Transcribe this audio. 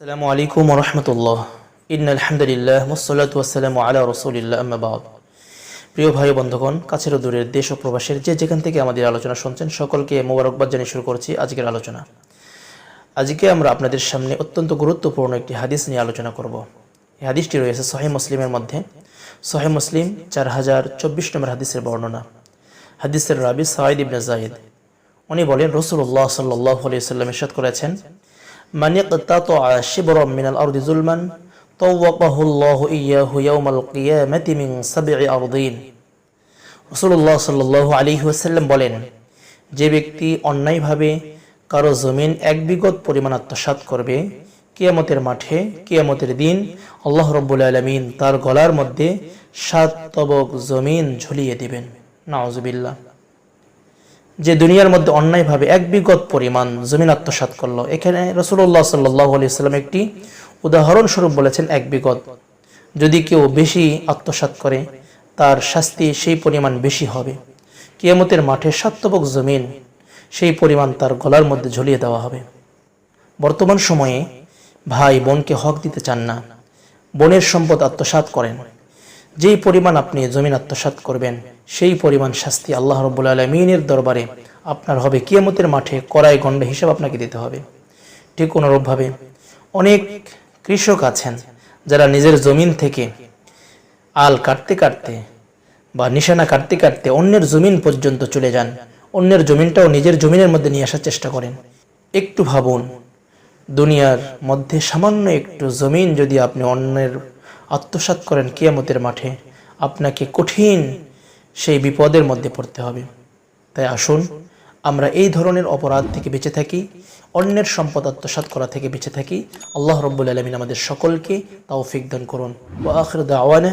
আসসালামু আলাইকুম রহমতুল্লাহ ইন আলহামদুলিল্লাহ মুসলাত ওয়াসালামু আলা রসুলিল্লাহ আম্মাবাদ প্রিয় ভাই বন্ধুগণ, কাছের দূরের দেশ ও প্রবাসের যে যেখান থেকে আমাদের আলোচনা শুনছেন, সকলকে মোবারকবাদ জানিয়ে শুরু করছি আজকের আলোচনা। আজকে আমরা আপনাদের সামনে অত্যন্ত গুরুত্বপূর্ণ একটি হাদিস নিয়ে আলোচনা করব। এই হাদিসটি রয়েছে সহি মুসলিমের মধ্যে। সহি মুসলিম চার হাজার চব্বিশ নম্বর হাদিসের বর্ণনা। হাদিসের রাবি সাইদ ইবনে জাহিদ উনি বলেন রসুল্লাহ সাল্লাহ আলিয়াল্লাম ইরশাদ করেছেন من اقتطع شبرا من الأرض ظلما طوقه الله إياه يوم القيامة من سبع أرضين রসুল্লাহ সাল্লাহ আলী ওয়াসাল্লাম বলেন যে ব্যক্তি অন্যায়ভাবে কারো জমিন এক বিগত পরিমাণ আত্মসাৎ করবে কিয়ামতের মাঠে কিয়ামতের দিন আল্লাহ রব্বুল আলমিন তার গলার মধ্যে সাত তবক জমিন ঝুলিয়ে দিবেন নাওজবিল্লা যে দুনিয়ার মধ্যে অন্যায়ভাবে এক বিগত পরিমাণ জমিন আত্মসাৎ করল। এখানে রসুল্লাহ সাল্লাহ আলিয়াল্লাম একটি উদাহরণস্বরূপ বলেছেন, এক বিগত। যদি কেউ বেশি আত্মসাৎ করে, তার শাস্তি সেই পরিমাণ বেশি হবে। কিয়ামতের মাঠে সাত্তবক জমিন সেই পরিমাণ তার গলার মধ্যে ঝুলিয়ে দেওয়া হবে। বর্তমান সময়ে ভাই বোনকে হক দিতে চান না, বোনের সম্পদ আত্মসাৎ করেন। যেই পরিমাণ আপনি জমিন আত্মসাৎ করবেন, সেই পরিমাণ শাস্তি আল্লাহ রব্বুল আলমিনের দরবারে আপনার হবে। কিয়ামতের মাঠে কড়াই গণ্ড হিসাব আপনাকে দিতে হবে। ঠিক অনুরূপভাবে অনেক কৃষক আছেন যারা নিজের জমিন থেকে আল কাটতে কাটতে বা নিশানা কাটতে কাটতে অন্যের জমিন পর্যন্ত চলে যান। অন্যের জমিনটাও নিজের জমিনের মধ্যে নিয়ে আসার চেষ্টা করেন। একটু ভাবুন, দুনিয়ার মধ্যে সামান্য একটু জমিন যদি আপনি অন্যের আত্মসাৎ করেন কিয়ামতের মাঠে, আপনাকে কঠিন সেই বিপদের মধ্যে পড়তে হবে। তাই আসুন, আমরা এই ধরনের অপরাধ থেকে বেঁচে থাকি, অন্যের সম্পদ আত্মসাত করা থেকে বেঁচে থাকি। আল্লাহ রব্বুল আলমিন আমাদের সকলকে তৌফিক দান করুন। ওয়া আখির দাওয়ানা